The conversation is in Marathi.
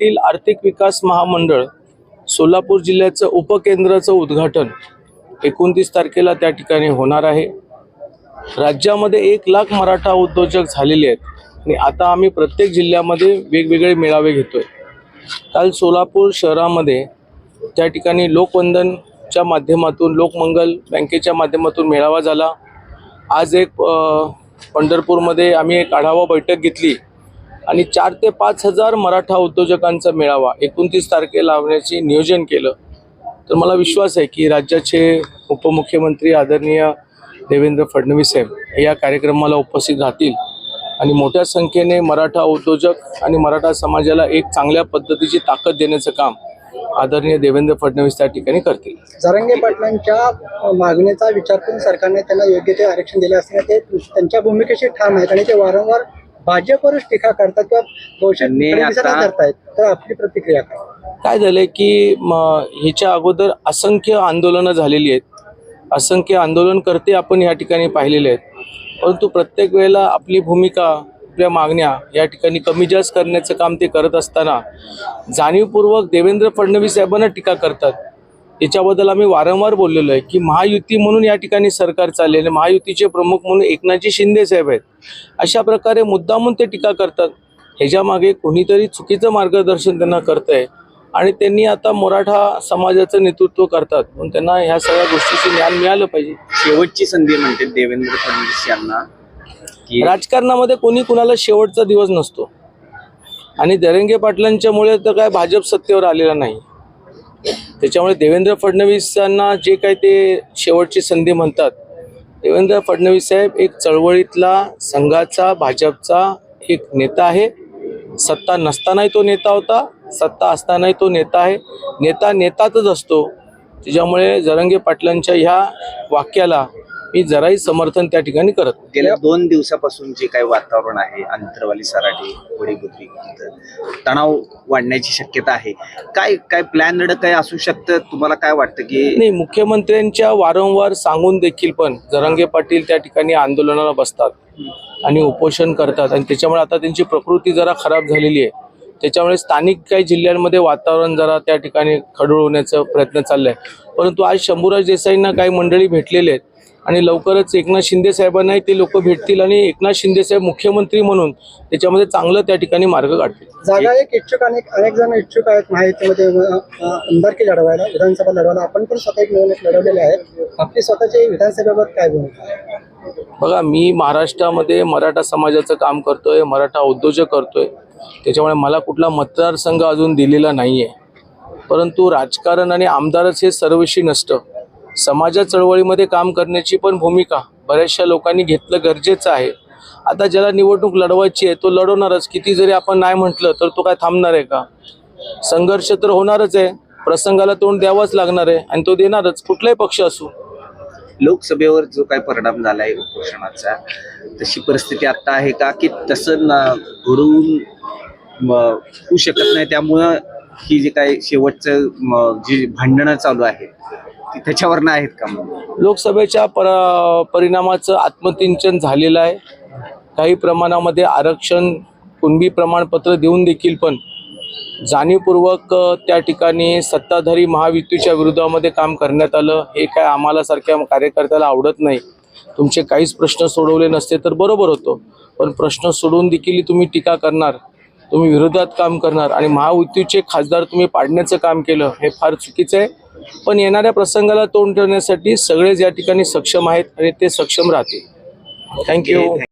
पाटील आर्थिक विकास महामंडळ सोलापूर जिल्ह्याचं उपकेंद्राचं उद्घाटन एकोणतीस तारखेला त्या ठिकाणी होणार आहे. राज्यामध्ये एक लाख मराठा उद्योजक झालेले आहेत आणि आता आम्ही प्रत्येक जिल्ह्यामध्ये वेगवेगळे मेळावे घेतोय. काल सोलापूर शहरामध्ये त्या ठिकाणी लोकवंदनच्या माध्यमातून लोकमंगल बँकेच्या माध्यमातून मेळावा झाला. आज एक पंढरपूरमध्ये आम्ही एक आढावा बैठक घेतली. आणि चार ते पाच हजार मराठा उद्योजकांचा मेळावा एकोणतीस तारखेला लावण्याचे नियोजन केलं. तर मला विश्वास आहे की राज्याचे उपमुख्यमंत्री आदरणीय देवेंद्र फडणवीस साहेब या कार्यक्रमाला उपस्थित राहतील आणि मोठ्या संख्येने मराठा उद्योजक आणि मराठा समाजाला एक चांगल्या पद्धतीची ताकद देण्याचं काम आदरणीय देवेंद्र फडणवीस त्या ठिकाणी करतील. जरंगे पाटलांच्या मागणीचा विचार करून सरकारने त्यांना योग्य ते आरक्षण दिले असल्याने ते त्यांच्या भूमिकेशी ठाम आहेत आणि ते वारंवार भाजपवरच टीका करतात किंवा करतायत तर आपली प्रतिक्रिया काय? काय झालंय की ह्याच्या अगोदर असंख्य आंदोलनं झालेली आहेत. असंख्य आंदोलनकर्ते आपण या ठिकाणी पाहिलेले आहेत. परंतु प्रत्येक वेळेला आपली भूमिका आपल्या मागण्या या ठिकाणी कमी जास्त करण्याचं काम ते करत असताना जाणीवपूर्वक देवेंद्र फडणवीस साहेबांना टीका करतात. याच्याबद्दल आम्ही वारंवार बोललेलो आहे की महायुती म्हणून या ठिकाणी सरकार चाललेलं आहे. महायुतीचे प्रमुख म्हणून एकनाथजी शिंदे साहेब आहेत. अशा प्रकारे मुद्दामून ते टीका करतात. ह्याच्या मागे कोणीतरी चुकीचं मार्गदर्शन त्यांना करत आहे आणि त्यांनी आता मराठा समाजाचं नेतृत्व करतात. म्हणून त्यांना ह्या सगळ्या गोष्टीचं ज्ञान मिळालं पाहिजे. शेवटची संधी म्हणते देवेंद्र फडणवीस यांना राजकारणामध्ये कोणी कुणाला शेवटचा दिवस नसतो. आणि दरंगे पाटलांच्यामुळे तर काय भाजप सत्तेवर आलेला नाही. त्याच्यामुळे देवेंद्र फडणवीसांना जे काय ते शेवटची संधी म्हणतात देवेंद्र फडणवीस साहेब एक चळवळीतला संघाचा भाजपचा एक नेता आहे. सत्ता नसतानाही तो नेता होता सत्ता असतानाही तो नेता आहे. नेता नेतातच असतो. त्याच्यामुळे जरंगे पाटलांच्या ह्या वाक्याला मी जराही समर्थन त्या ठिकाणी करत. गेल्या दोन दिवसापासून जे काही वातावरण आहे अंतरवाली सराठी वडीबुद्री तणाव वाढण्याची शक्यता आहे. काय काय प्लॅन काय असू शकतं? तुम्हाला काय वाटतं की नाही मुख्यमंत्र्यांच्या वारंवार सांगून देखील पण जरांगे पाटील त्या ठिकाणी आंदोलनाला बसतात आणि उपोषण करतात आणि त्याच्यामुळे आता त्यांची प्रकृती जरा खराब झालेली आहे. त्याच्यामुळे स्थानिक काही जिल्ह्यांमध्ये वातावरण जरा त्या ठिकाणी खडूळ होण्याचा प्रयत्न चाललाय. परंतु आज शंभूराज देसाईंना काही मंडळी भेटलेले आहेत. आणि लवकरच एकनाथ शिंदे साहेबांनाही ते लोक भेटतील आणि एकनाथ शिंदे साहेब मुख्यमंत्री म्हणून त्याच्यामध्ये चांगलं त्या ठिकाणी मार्ग काढतील. जागा एक इच्छुक अनेक अनेक जण इच्छुक आहेत माहितीमध्ये आमदारकी लढवायला विधानसभा लढवायला. आपण पण स्वतः एक निवडणूक लढवलेले आहेत आपली स्वतःची विधानसभेबाबत काय भूमिका आहे बघा मी महाराष्ट्रामध्ये मराठा समाजाचं काम करतोय मराठा उद्योजक करतोय. त्याच्यामुळे मला कुठला मतदारसंघ अजून दिलेला नाही आहे परंतु राजकारण आणि आमदारच हे सर्वशी नसतं समाजा चळवळीमध्ये काम करण्याची पण भूमिका बऱ्याचशा लोकांनी घेतलं गरजेचं आहे. आता ज्याला निवडणूक लढवायची आहे तो लढवणारच. किती जरी आपण नाही म्हटलं तर तो काय थांबणार आहे का? संघर्ष तर होणारच आहे. प्रसंगाला तोंड द्यावाच लागणार आहे आणि तो देणारच. कुठलाही पक्ष असू. लोकसभेवर जो काही परिणाम झाला आहे उपोषणाचा तशी परिस्थिती आता आहे का? की तसं ना घडवून होऊ शकत नाही. त्यामुळं ही जी काही शेवटचं जी भांडणं चालू आहे त्याच्यावरनं त्याच्यावर आहेत का? लोकसभेच्या पर परिणामाचं आत्मचिंतन झालेलं आहे. काही प्रमाणामध्ये आरक्षण कुणबी प्रमाणपत्र देऊन देखील पण जाणीवपूर्वक त्या ठिकाणी सत्ताधारी महायुतीच्या विरोधामध्ये काम करण्यात आलं. हे काय आम्हाला सारख्या कार्यकर्त्याला आवडत नाही. तुमचे काहीच प्रश्न सोडवले नसते तर बरोबर होतो. पण प्रश्न सोडवून देखील तुम्ही टीका करणार. तुम्ही विरोधात काम करणार आणि महायुतीचे खासदार तुम्ही पाडण्याचं काम केलं हे फार चुकीचं आहे. पण येणाऱ्या प्रसंगाला तोंड ठेवण्यासाठी सगळेच या ठिकाणी सक्षम आहेत आणि ते सक्षम राहतील. थँक्यू